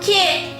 Cookie.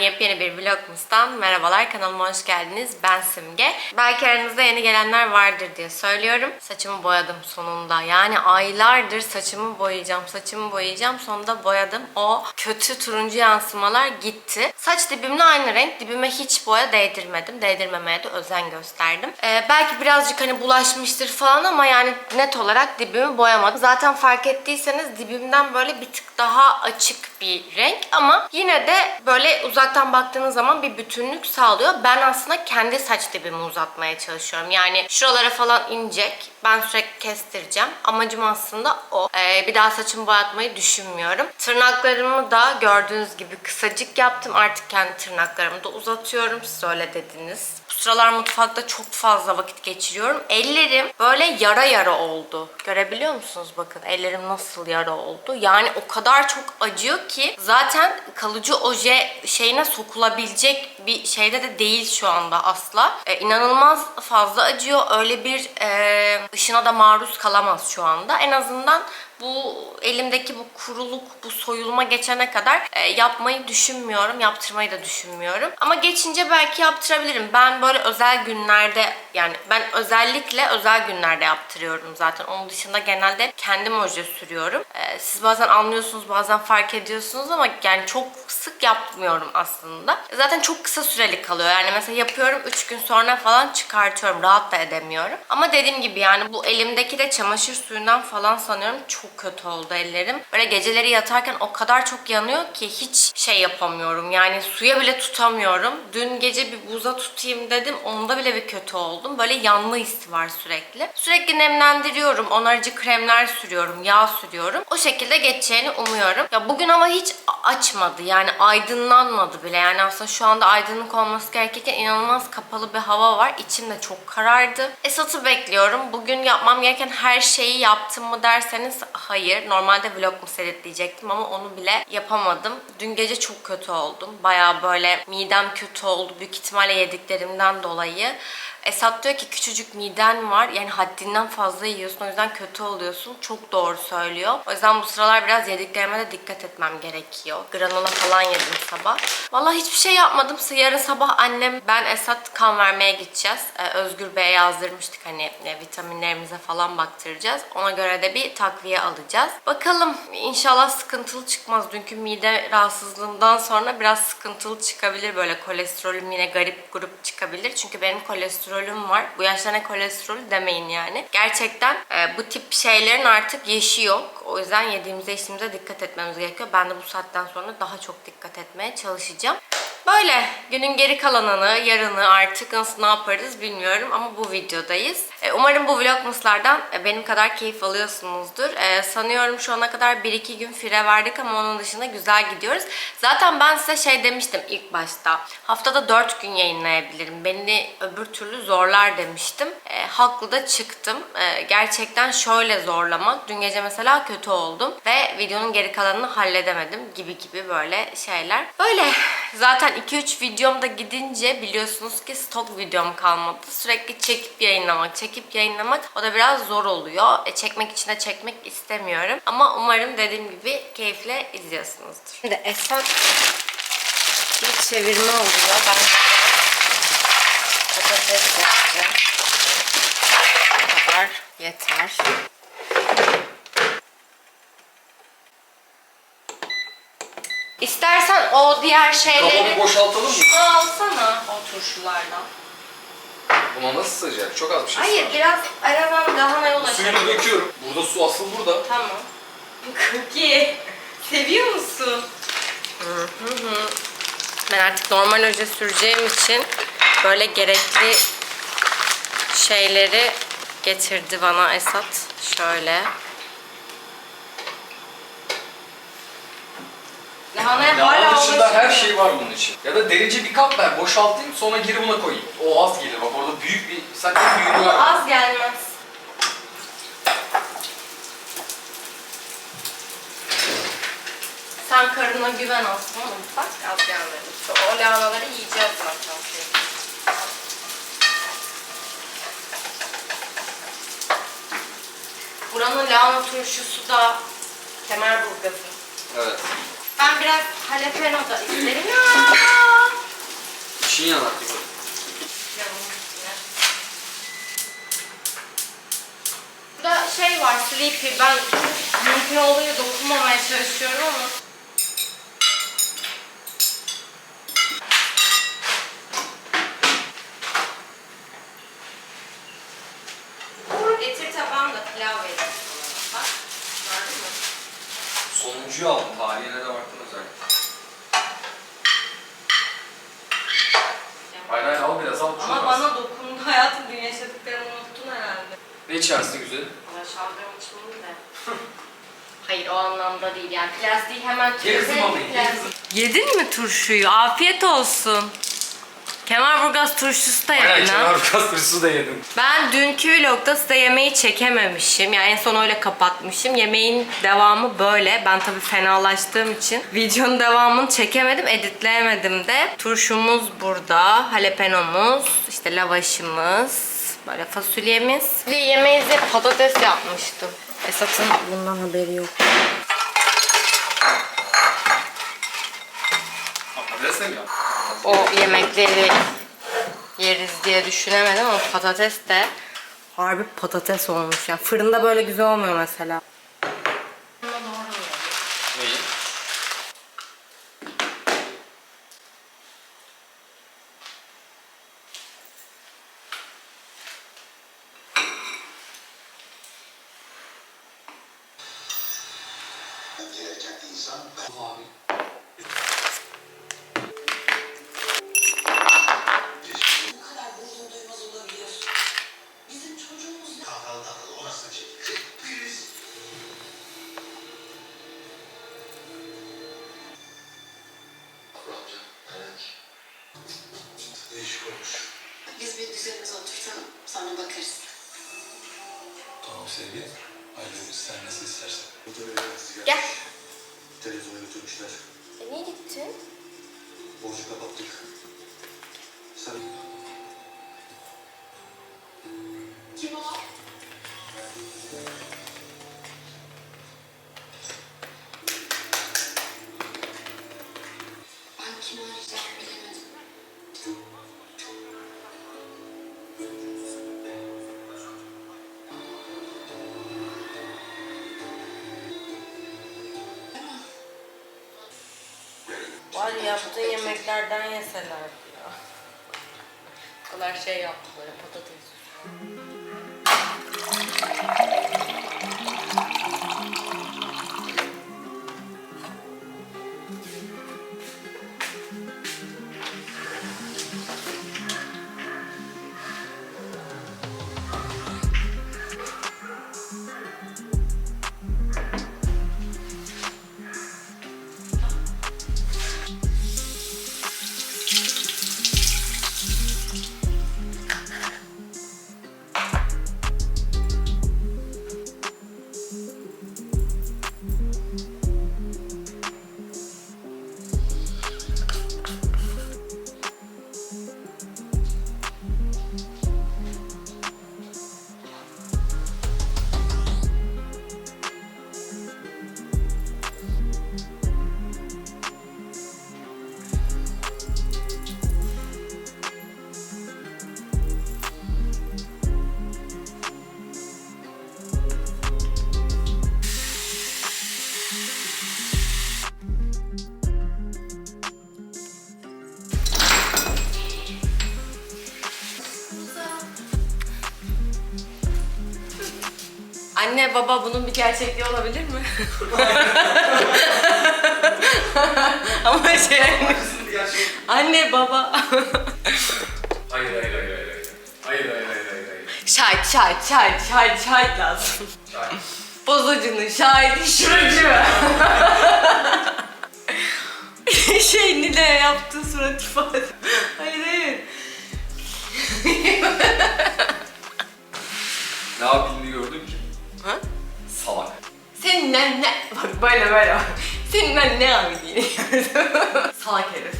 Bir günden, yepyeni bir vlogumuzdan merhabalar. Kanalıma hoş geldiniz. Ben Simge. Belki aranızda yeni gelenler vardır diye söylüyorum. Saçımı boyadım sonunda. Yani aylardır saçımı boyayacağım, saçımı boyayacağım. Sonunda boyadım. O kötü turuncu yansımalar gitti. Saç dibimle aynı renk. Dibime hiç boya değdirmedim. Değdirmemeye de özen gösterdim. Ee, belki birazcık hani bulaşmıştır falan ama yani net olarak dibimi boyamadım. Zaten fark ettiyseniz dibimden böyle bir tık daha açık bir renk ama yine de böyle uzaktan baktığınız zaman bir bütünlük sağlıyor. Ben aslında kendi saç dibimi uzatmaya çalışıyorum. Yani şuralara falan inecek. Ben sürekli kestireceğim. Amacım aslında o. Ee, bir daha saçımı boyatmayı düşünmüyorum. Tırnaklarımı da gördüğünüz gibi kısacık yaptım. Artık kendi tırnaklarımı da uzatıyorum. Siz öyle dediniz. Sıralar mutfakta çok fazla vakit geçiriyorum. Ellerim böyle yara yara oldu. Görebiliyor musunuz bakın ellerim nasıl yara oldu. Yani o kadar çok acıyor ki zaten kalıcı oje şeyine sokulabilecek bir şeyde de değil şu anda asla. Ee, inanılmaz fazla acıyor. Öyle bir e, ışına da maruz kalamaz şu anda. En azından bu elimdeki bu kuruluk, bu soyulma geçene kadar e, yapmayı düşünmüyorum. Yaptırmayı da düşünmüyorum. Ama geçince belki yaptırabilirim. Ben böyle özel günlerde yani ben özellikle özel günlerde yaptırıyorum zaten. Onun dışında genelde kendim oje sürüyorum. E, siz bazen anlıyorsunuz, bazen fark ediyorsunuz ama yani çok sık yapmıyorum aslında. Zaten çok kısa süreli kalıyor. Yani mesela yapıyorum 3 gün sonra falan çıkartıyorum. Rahat da edemiyorum. Ama dediğim gibi yani bu elimdeki de çamaşır suyundan falan sanıyorum çok kötü oldu ellerim. Böyle geceleri yatarken o kadar çok yanıyor ki hiç şey yapamıyorum. Yani suya bile tutamıyorum. Dün gece bir buza tutayım dedim. Onda bile bir kötü oldum. Böyle yanma hissi var sürekli. Sürekli nemlendiriyorum. Onarıcı kremler sürüyorum. Yağ sürüyorum. O şekilde geçeceğini umuyorum. Ya bugün ama hiç açmadı. Yani aydınlanmadı bile. Yani aslında şu anda aydınlık olması gerekirken inanılmaz kapalı bir hava var. İçim de çok karardı. Esat'ı bekliyorum. Bugün yapmam gereken her şeyi yaptım mı derseniz hayır. Normalde vlog mu seyretleyecektim ama onu bile yapamadım. Dün gece çok kötü oldum. Baya böyle midem kötü oldu. Büyük ihtimalle yediklerimden dolayı. Esat diyor ki küçücük miden var. Yani haddinden fazla yiyorsun. O yüzden kötü oluyorsun. Çok doğru söylüyor. O yüzden bu sıralar biraz yediklerime de dikkat etmem gerekiyor. Granola falan yedim sabah. Vallahi hiçbir şey yapmadım. Yarın sabah annem ben Esat kan vermeye gideceğiz. Ee, Özgür Bey'e yazdırmıştık hani e, vitaminlerimize falan baktıracağız. Ona göre de bir takviye alacağız. Bakalım inşallah sıkıntılı çıkmaz. Dünkü mide rahatsızlığımdan sonra biraz sıkıntılı çıkabilir. Böyle kolesterolüm yine garip grup çıkabilir. Çünkü benim kolesterolüm var. Bu yaşta ne kolesterolü demeyin yani. Gerçekten e, bu tip şeylerin artık yeşi yok. O yüzden yediğimize içtiğimize dikkat etmemiz gerekiyor. Ben de bu saatten sonra daha çok dikkat etmeye çalışacağım. Böyle günün geri kalanını, yarını artık nasıl ne yaparız bilmiyorum ama bu videodayız. E, Umarım bu vlogmaslardan e, benim kadar keyif alıyorsunuzdur. E, sanıyorum şu ana kadar 1-2 gün fire verdik ama onun dışında güzel gidiyoruz. Zaten ben size şey demiştim ilk başta. Haftada 4 gün yayınlayabilirim. Beni öbür türlü zorlar demiştim. Haklı da çıktım. Gerçekten şöyle zorlamak. Dün gece mesela kötü oldum ve videonun geri kalanını halledemedim gibi gibi böyle şeyler. Böyle zaten 2-3 videom da gidince biliyorsunuz ki stok videom kalmadı. Sürekli çekip yayınlamak, çekip yayınlamak o da biraz zor oluyor. E, çekmek için de çekmek istemiyorum. Ama umarım dediğim gibi keyifle izliyorsunuzdur. Şimdi Esat bir çevirme oluyor. Ben patates yapacağım. Bu kadar yeter. İstersen o diğer şeyleri... Kafamı boşaltalım mı? Şunu alsana o turşulardan. Buna nasıl sığacak? Çok az bir şey Hayır sığar. biraz aradan lahanaya Suyunu ulaşalım. döküyorum. Burada su asıl burada. Tamam. Cookie. Seviyor musun? Hı hı hı. Ben artık normal oje süreceğim için böyle gerekli şeyleri getirdi bana Esat. Şöyle. Lahanaya hala Lahanın dışında her şey var bunun için. Ya da derince bir kap ver, boşaltayım sonra geri buna koyayım. O az gelir bak orada büyük bir, büyüğünü Ama var. az gelmez. Sen karına güven aslında bak az gelmedi. O lahanaları yiyeceğiz zaten. Buranın lahana turşusu da Kemerburgaz'ın. Evet. Ben biraz jalapeno da isterim ya. İşin yanar kızım. Burada şey var, sleepy. Ben mümkün olduğunca dokunmamaya çalışıyorum ama. Sonuncuyu aldım. Tarihine de baktım özellikle. Hayır hayır al biraz al. çok Ama az. bana dokundu. Hayatım dün yaşadıklarını unuttun herhalde. Ne içersin güzelim? Ama şalgam içmeyeyim de. Hayır o anlamda değil yani plastiği hemen Ye kızım tüketelim, ama, ye plastik- kızım. Yedin mi turşuyu? Afiyet olsun. Kemalburgaz turşusu da Aynen yedin ha. kenar kastır su da yedim. Ben dünkü vlogda size yemeği çekememişim. Yani en son öyle kapatmışım. Yemeğin devamı böyle. Ben tabii fenalaştığım için videonun devamını çekemedim, editleyemedim de. Turşumuz burada, jalapenomuz, işte lavaşımız, böyle fasulyemiz. Bir yemeğize patates yapmıştım. Esat'ın bundan haberi yok. Patates mi yaptın? O yemekleri yeriz diye düşünemedim ama patates de harbi patates olmuş ya. Fırında böyle güzel olmuyor mesela. Götürmüşler. E niye gittin? Borcu kapattık. Ya, yaptığın yemeklerden yeseler ya. Bu kadar şey yaptı böyle patates. Anne baba bunun bir gerçekliği olabilir mi? Ama şey Gerçek. anne baba. Hayır hayır hayır hayır. hayır. Hayır hayır hayır hayır. hayır. şahit şahit şahit şahit şahit lazım. Şahit. Bozacının şahidi şuracı. şey Nile yaptığı surat ifade. Hayır hayır. Ne yapayım gördüm ki? Salak. Senin ne? Bak böyle böyle bak. Senin ben ne abi diye Salak herif.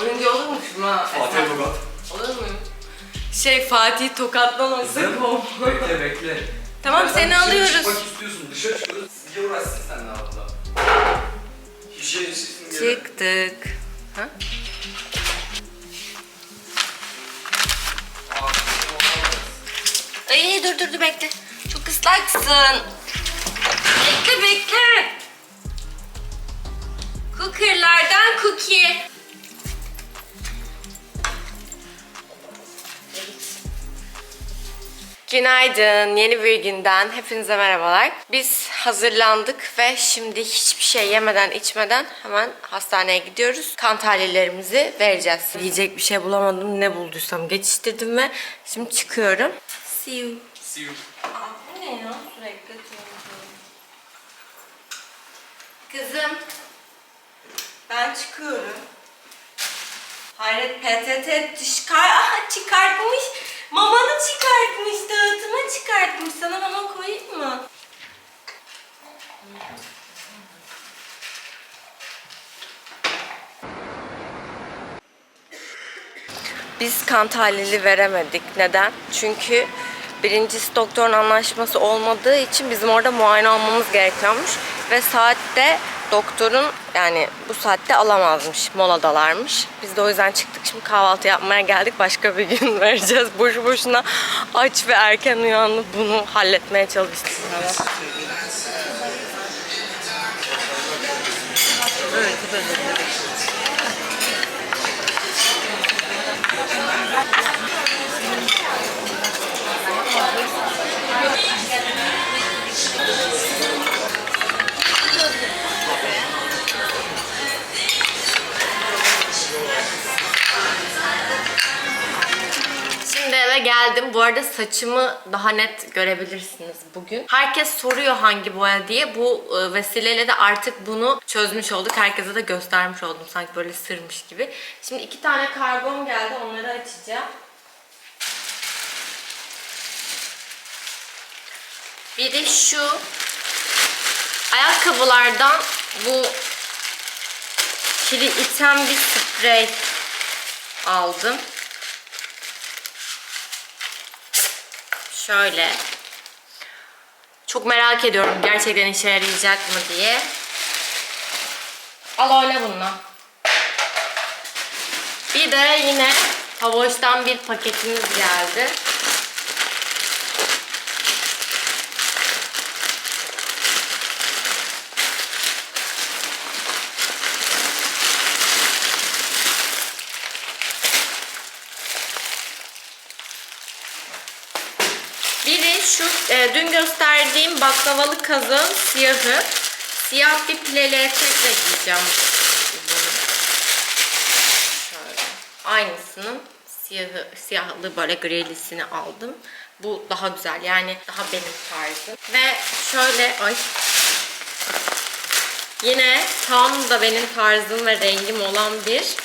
Oyuncu olur musun ha? Fatih? Murat. Olur muyum? Şey Fatih tokatlaması bu. bekle bekle. Tamam, Ya sen seni dışarı alıyoruz. Çıkmak istiyorsun. Dışarı çıkıyoruz. Sizce uğraşsın sen ne abla? Şişsin gene. Çıktık. Ha? Aa, bizim olamaz. Ay dur dur dur bekle. Çok ıslaksın. Bekle bekle. Cooker'lardan cookie. Günaydın. Yeni bir günden hepinize merhabalar. Biz hazırlandık ve şimdi hiçbir şey yemeden içmeden hemen hastaneye gidiyoruz. Kan tahlillerimizi vereceğiz. Yiyecek bir şey bulamadım. Ne bulduysam geçiştirdim ve şimdi çıkıyorum. See you. See you. Ne ya sürekli diyorum. Kızım. Ben çıkıyorum. Hayret PTT çıkar, Aha, çıkartmış. Mamanı çıkartmış, dağıtıma çıkartmış. Sana mama koyayım mı? Biz kan tahlili veremedik. Neden? Çünkü birincisi doktorun anlaşması olmadığı için bizim orada muayene olmamız gerekiyormuş. Ve saatte doktorun yani bu saatte alamazmış. Moladalarmış. Biz de o yüzden çıktık. Şimdi kahvaltı yapmaya geldik. Başka bir gün vereceğiz. Boşu boşuna aç ve erken uyanıp bunu halletmeye çalıştık. Şimdi eve geldim. Bu arada saçımı daha net görebilirsiniz bugün. Herkes soruyor hangi boya diye. Bu e, vesileyle de artık bunu çözmüş olduk. Herkese de göstermiş oldum sanki böyle sırmış gibi. Şimdi iki tane kargom geldi. Onları açacağım. Biri şu ayakkabılardan bu kili iten bir sprey aldım. Şöyle. Çok merak ediyorum gerçekten işe yarayacak mı diye. Al oyna bununla. Bir de yine Havoş'tan bir paketimiz geldi. Biri şu e, dün gösterdiğim baklavalı kazağın siyahı. Siyah bir pileli etekle giyeceğim. Şöyle. Aynısının siyahı, siyahlı böyle grilisini aldım. Bu daha güzel yani daha benim tarzım. Ve şöyle ay yine tam da benim tarzım ve rengim olan bir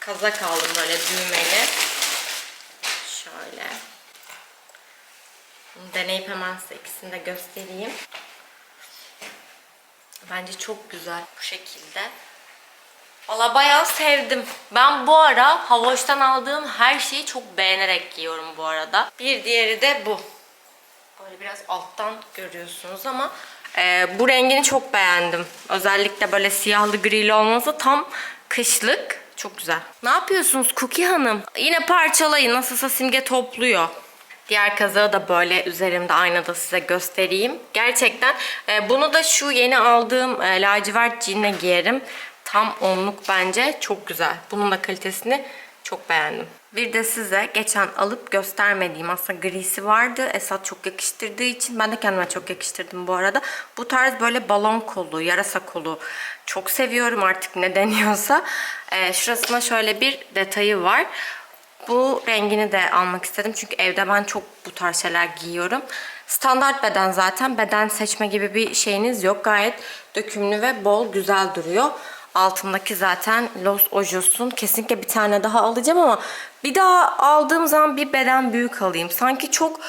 kazak aldım böyle düğmeli. Şöyle. Bunu deneyip hemen size ikisini de göstereyim. Bence çok güzel bu şekilde. Valla bayağı sevdim. Ben bu ara Havoş'tan aldığım her şeyi çok beğenerek giyiyorum bu arada. Bir diğeri de bu. Böyle biraz alttan görüyorsunuz ama e, bu rengini çok beğendim. Özellikle böyle siyahlı grili olması tam kışlık. Çok güzel. Ne yapıyorsunuz Cookie Hanım? Yine parçalayın. Nasılsa simge topluyor. Diğer kazağı da böyle üzerimde aynada size göstereyim. Gerçekten e, bunu da şu yeni aldığım e, lacivert jeanle giyerim. Tam onluk bence çok güzel. Bunun da kalitesini çok beğendim. Bir de size geçen alıp göstermediğim aslında grisi vardı. Esat çok yakıştırdığı için ben de kendime çok yakıştırdım bu arada. Bu tarz böyle balon kolu, yarasa kolu çok seviyorum artık ne deniyorsa. Ee, şurasında şöyle bir detayı var. Bu rengini de almak istedim çünkü evde ben çok bu tarz şeyler giyiyorum. Standart beden zaten beden seçme gibi bir şeyiniz yok. Gayet dökümlü ve bol güzel duruyor. Altındaki zaten Los Ojos'un kesinlikle bir tane daha alacağım ama bir daha aldığım zaman bir beden büyük alayım. Sanki çok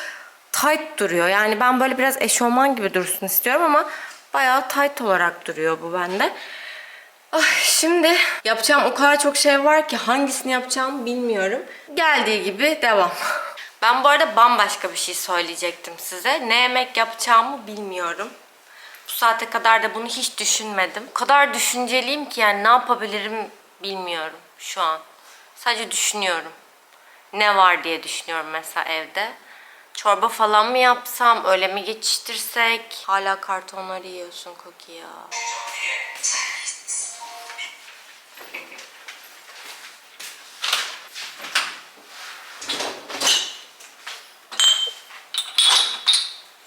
tight duruyor. Yani ben böyle biraz eşofman gibi dursun istiyorum ama bayağı tight olarak duruyor bu bende. Ay, şimdi yapacağım o kadar çok şey var ki hangisini yapacağımı bilmiyorum. Geldiği gibi devam. Ben bu arada bambaşka bir şey söyleyecektim size. Ne yemek yapacağımı bilmiyorum. Bu saate kadar da bunu hiç düşünmedim. O kadar düşünceliyim ki yani ne yapabilirim bilmiyorum şu an. Sadece düşünüyorum. Ne var diye düşünüyorum mesela evde. Çorba falan mı yapsam, öyle mi geçiştirsek? Hala kartonları yiyorsun Cookie ya.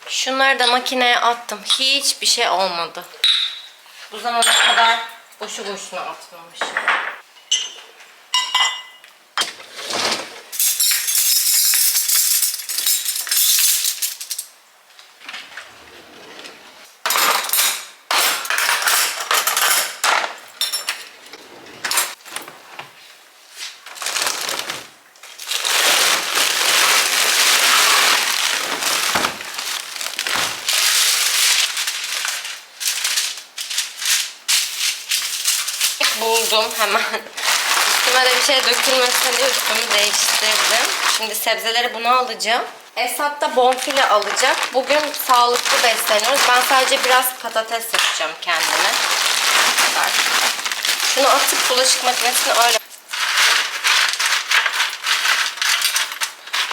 Şunları da makineye attım. Hiçbir şey olmadı. Bu zamana kadar boşu boşuna atmamışım. Buldum hemen. Üstüme de bir şey dökülmesin diye üstümü değiştirdim. Şimdi sebzeleri bunu alacağım. Esat da bonfile alacak. Bugün sağlıklı besleniyoruz. Ben sadece biraz patates yapacağım kendime. Şunu atıp bulaşık makinesine öyle.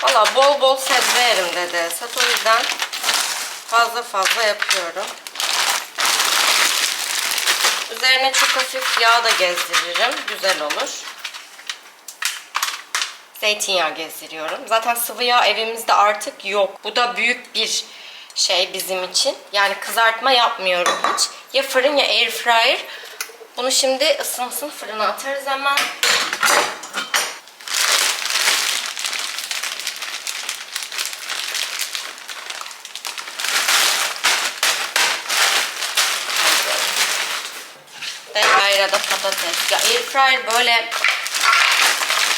Valla bol bol sebze yerim dedi Esat. O yüzden fazla fazla yapıyorum. Üzerine çok hafif yağ da gezdiririm. Güzel olur. Zeytinyağı gezdiriyorum. Zaten sıvı yağ evimizde artık yok. Bu da büyük bir şey bizim için. Yani kızartma yapmıyorum hiç. Ya fırın ya air fryer. Bunu şimdi ısınsın fırına atarız hemen. Ayrıca da patates. Ya air fryer böyle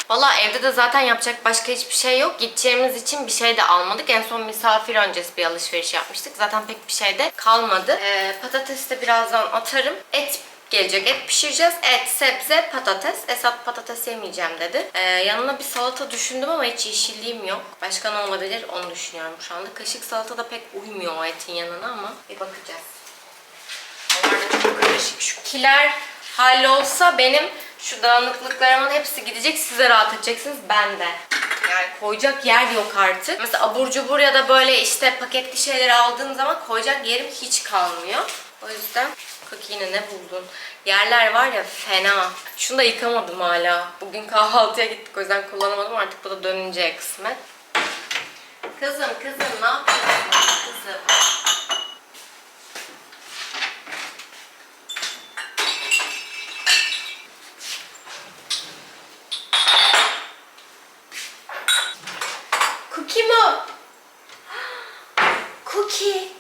Valla evde de zaten yapacak başka hiçbir şey yok. Gideceğimiz için bir şey de almadık. En son misafir öncesi bir alışveriş yapmıştık. Zaten pek bir şey de kalmadı. Ee, patatesi de birazdan atarım. Et gelecek. Et pişireceğiz. Et, sebze, patates. Esat patates yemeyeceğim dedi. Ee, yanına bir salata düşündüm ama hiç yeşilliğim yok. Başka ne olabilir onu düşünüyorum şu anda. Kaşık salata da pek uymuyor o etin yanına ama bir bakacağız. Onlar da çok karışık. Şu kiler hallolsa benim şu dağınıklıklarımın hepsi gidecek. Size rahat edeceksiniz. Ben de. Yani koyacak yer yok artık. Mesela abur cubur ya da böyle işte paketli şeyleri aldığım zaman koyacak yerim hiç kalmıyor. O yüzden Cookie yine ne buldun? Yerler var ya fena. Şunu da yıkamadım hala. Bugün kahvaltıya gittik o yüzden kullanamadım. Artık bu da dönünce kısmet. Kızım kızım ne yapıyorsun kızım? Cookie mi? o? Cookie.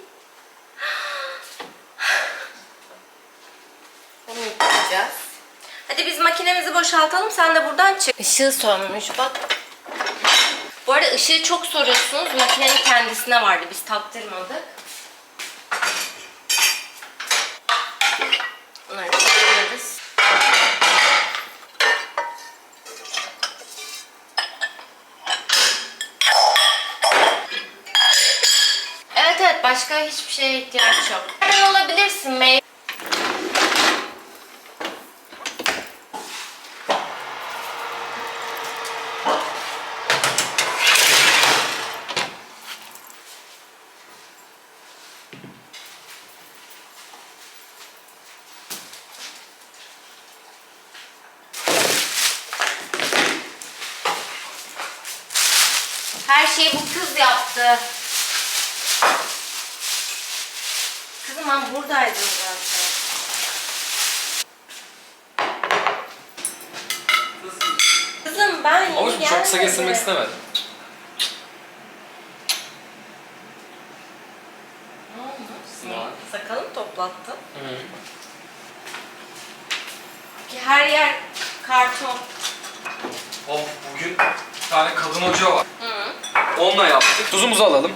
Bunu yıkayacağız. Hadi biz boşaltalım. Sen de buradan çık. Işığı sönmüş bak. Bu arada ışığı çok soruyorsunuz. Makinenin kendisine vardı. Biz taktırmadık. Bunları çıkarırız. Evet evet başka hiçbir şeye ihtiyaç yok. Hemen olabilirsin meyve. Şeyi bu kız yaptı. Kızım ben buradaydım zaten. Kızım ben yeni Ama şimdi çok kısa kestirmek istemedim. Ne oldu? Var. Sakalını toplattın. Ki her yer karton. Of bugün bir tane kadın hoca var. Onunla yaptık. Tuzumuzu alalım.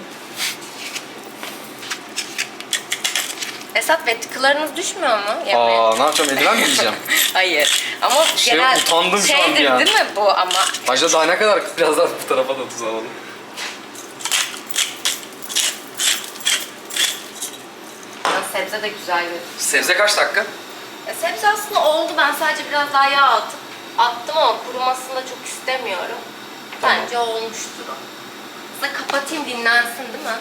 Esat ve tıkılarınız düşmüyor mu yemeğe? Aa ne yapacağım eldiven mi giyeceğim? Hayır. Ama Şey, genel utandım şu an şeydir an. değil mi bu ama? Ajda daha ne kadar biraz daha bu tarafa da tuz alalım. Ya sebze de güzel gözüküyor. Sebze kaç dakika? Ya sebze aslında oldu. Ben sadece biraz daha yağ atıp attım ama kurumasını da çok istemiyorum. Bence olmuştur o. Aslında kapatayım dinlensin değil mi?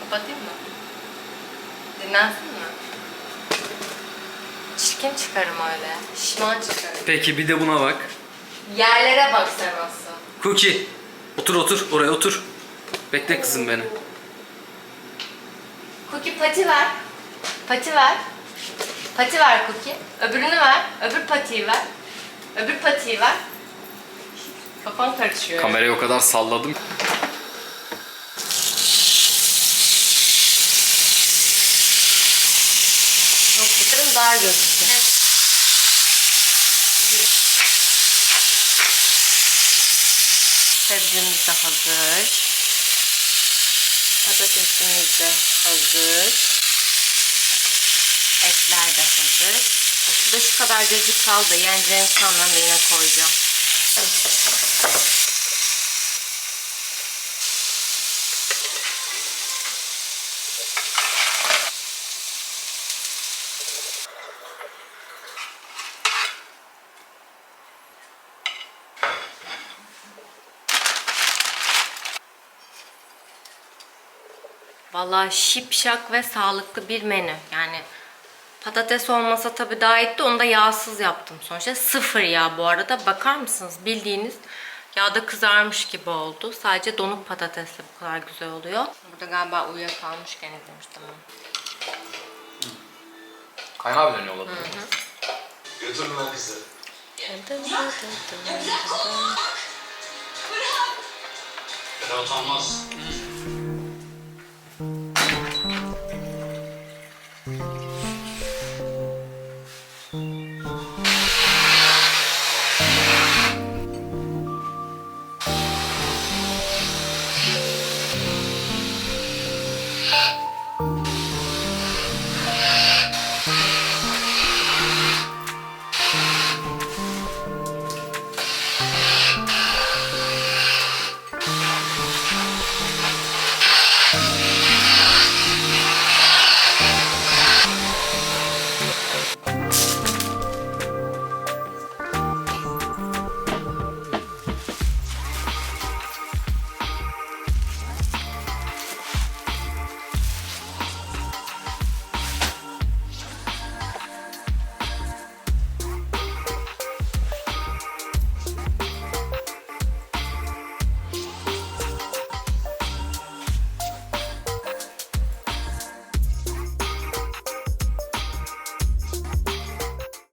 Kapatayım mı? Dinlensin mi? Çirkin çıkarım öyle. Şişman çıkarım. Peki bir de buna bak. Yerlere bak sen asıl. Cookie. Otur otur oraya otur. Bekle kızım beni. Cookie pati ver. Pati ver. Pati ver Cookie. Öbürünü ver. Öbür patiyi ver. Öbür patiyi ver. Kafam karışıyor. Kamerayı o kadar salladım. Yok getirin dar gözüküyor. Sebzemiz de hazır. Patatesimiz de hazır. Etler de hazır. Şurada şu kadar cacık kaldı. Yeneceğini da yine koyacağım. Vallahi şipşak ve sağlıklı bir menü. Yani patates olmasa tabii daha etti. Onu da yağsız yaptım sonuçta. Sıfır yağ bu arada. Bakar mısınız? Bildiğiniz yağda kızarmış gibi oldu. Sadece donuk patatesle bu kadar güzel oluyor. Burada galiba uyuyakalmışken izlemiştim onu. Kaynağı dönüyor olabilir. Götürün lan kızı. Dın dın